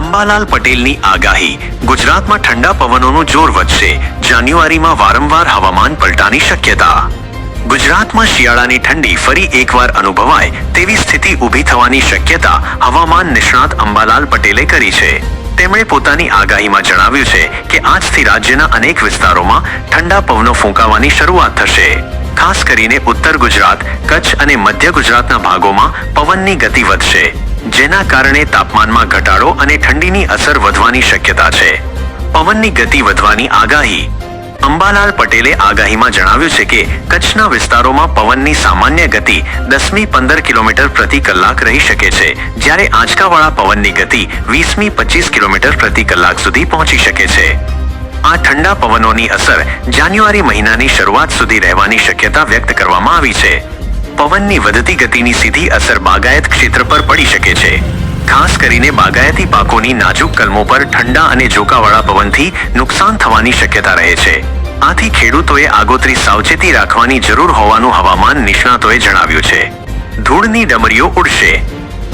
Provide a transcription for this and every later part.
અંબાલાલ પટેલની આગાહી. ગુજરાતમાં ઠંડા પવનોનું જોર વધશે. જાન્યુઆરીમાં વારંવાર હવામાન પલટાની શક્યતા. ગુજરાતમાં શિયાળાની ઠંડી ફરી એકવાર અનુભવાય તેવી સ્થિતિ ઊભી થવાની શક્યતા હવામાન નિષ્ણાત અંબાલાલ પટેલે કરી છે. તેમણે પોતાની આગાહીમાં જણાવ્યું છે કે આજથી રાજ્યના અનેક વિસ્તારોમાં ઠંડા પવનો ફૂંકાવાની શરૂઆત થશે. ખાસ કરીને ઉત્તર ગુજરાત, કચ્છ અને મધ્ય ગુજરાતના ભાગોમાં પવનની ગતિ વધશે. જેના કારણે તાપમાનમાં ઘટાડો અને ઠંડીની અસર વધવાની શક્યતા છે. પવનની ગતિ વધવાની આગાહી. અંબાલાલ પટેલે આગાહીમાં જણાવ્યું છે કે, કચ્છના વિસ્તારોમાં પવનની સામાન્ય ગતિ દસમી પંદર કિલોમીટર પ્રતિ કલાક રહી શકે છે, જ્યારે આંચકાવાળા પવનની ગતિ વીસમી પચીસ કિલોમીટર પ્રતિ કલાક સુધી પહોંચી શકે છે. આ ઠંડા પવનોની અસર જાન્યુઆરી મહિનાની શરૂઆત સુધી રહેવાની શક્યતા વ્યક્ત કરવામાં આવી છે. પવનની વધતી ગતિની સીધી અસર બાગાયત ક્ષેત્ર પર પડી શકે છે. ખાસ કરીને બાગાયતી પાકોની નાજુક કલમો પર ઠંડા અને જોકાવાળા પવનથી નુકસાન થવાની શક્યતા રહે છે. આથી ખેડૂતોએ આગોતરી સાવચેતી રાખવાની જરૂર હોવાનું હવામાન નિષ્ણાતોએ જણાવ્યું છે. ધૂળની ડમરીઓ ઉડશે.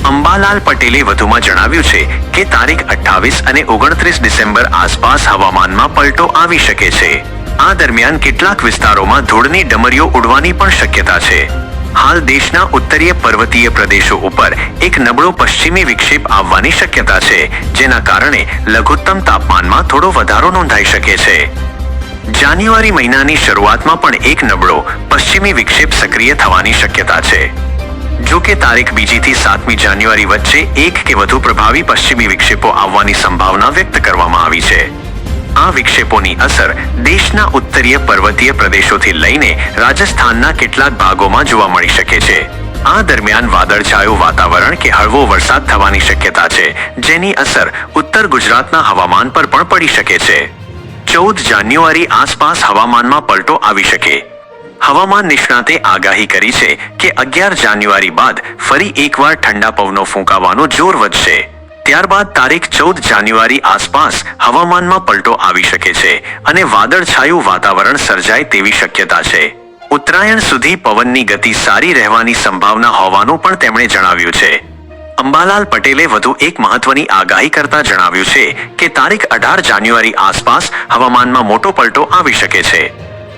અંબાલાલ પટેલે વધુમાં જણાવ્યું છે કે તારીખ અઠ્ઠાવીસ અને ઓગણત્રીસ ડિસેમ્બર આસપાસ હવામાનમાં પલટો આવી શકે છે. આ દરમિયાન કેટલાક વિસ્તારોમાં ધૂળની ડમરીઓ ઉડવાની પણ શક્યતા છે. હાલ દેશના ઉત્તરીય પર્વતીય પ્રદેશો ઉપર એક નબળો પશ્ચિમી વિક્ષેપ આવવાની શક્યતા છે, જેના કારણે લઘુત્તમ તાપમાનમાં થોડો વધારો નોંધાઈ શકે છે. જાન્યુઆરી મહિનાની શરૂઆતમાં પણ એક નબળો પશ્ચિમી વિક્ષેપ સક્રિય થવાની શક્યતા છે. જો કે તારીખ બીજીથી સાતમી જાન્યુઆરી વચ્ચે એક કે વધુ પ્રભાવી પશ્ચિમી વિક્ષેપો આવવાની સંભાવના વ્યક્ત કરવામાં આવી છે. આ વિક્ષેપોની અસર દેશના ઉત્તરીય પર્વતીય પ્રદેશોથી લઈને રાજસ્થાનના કેટલાક ભાગોમાં જોવા મળી શકે છે. આ દરમિયાન વાદળછાયું વાતાવરણ કે હળવો વરસાદ થવાની શક્યતા છે, જેની અસર ઉત્તર ગુજરાતના હવામાન પર પણ પડી શકે છે. ચૌદ જાન્યુઆરી આસપાસ હવામાનમાં પલટો આવી શકે. હવામાન નિષ્ણાતે આગાહી કરી છે કે અગિયાર જાન્યુઆરી બાદ ફરી એકવાર ઠંડા પવનો ફૂંકાવાનું જોર વધશે. ત્યારબાદ તારીખ ચૌદ જાન્યુઆરી આસપાસ હવામાનમાં પલટો આવી શકે છે અને વાદળછાયું વાતાવરણ સર્જાય તેવી શક્યતા છે. ઉત્તરાયણ સુધી પવનની ગતિ સારી રહેવાની સંભાવના હોવાનું પણ તેમણે જણાવ્યું છે. અંબાલાલ પટેલે વધુ એક મહત્વની આગાહી કરતા જણાવ્યું છે કે તારીખ અઢાર જાન્યુઆરી આસપાસ હવામાનમાં મોટો પલટો આવી શકે છે.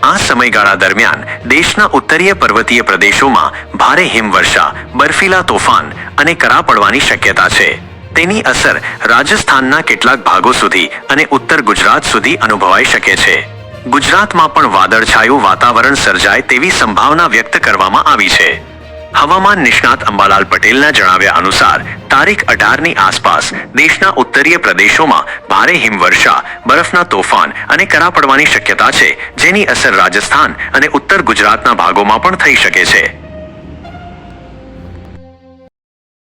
આ સમયગાળા દરમિયાન દેશના ઉત્તરીય પર્વતીય પ્રદેશોમાં ભારે હિમવર્ષા, બર્ફીલા તોફાન અને કરા પડવાની શક્યતા છે. તેની અસર રાજસ્થાનના કેટલાક ભાગો સુધી અને ઉત્તર ગુજરાત સુધી અનુભવાઈ શકે છે. ગુજરાતમાં પણ વાદળછાયું વાતાવરણ સર્જાય તેવી સંભાવના વ્યક્ત કરવામાં આવી છે. હવામાન નિષ્ણાત અંબાલાલ પટેલના જણાવ્યા અનુસાર, તારીખ અઢારની આસપાસ દેશના ઉત્તરીય પ્રદેશોમાં ભારે હિમવર્ષા, બરફના તોફાન અને કરા પડવાની શક્યતા છે, જેની અસર રાજસ્થાન અને ઉત્તર ગુજરાતના ભાગોમાં પણ થઈ શકે છે.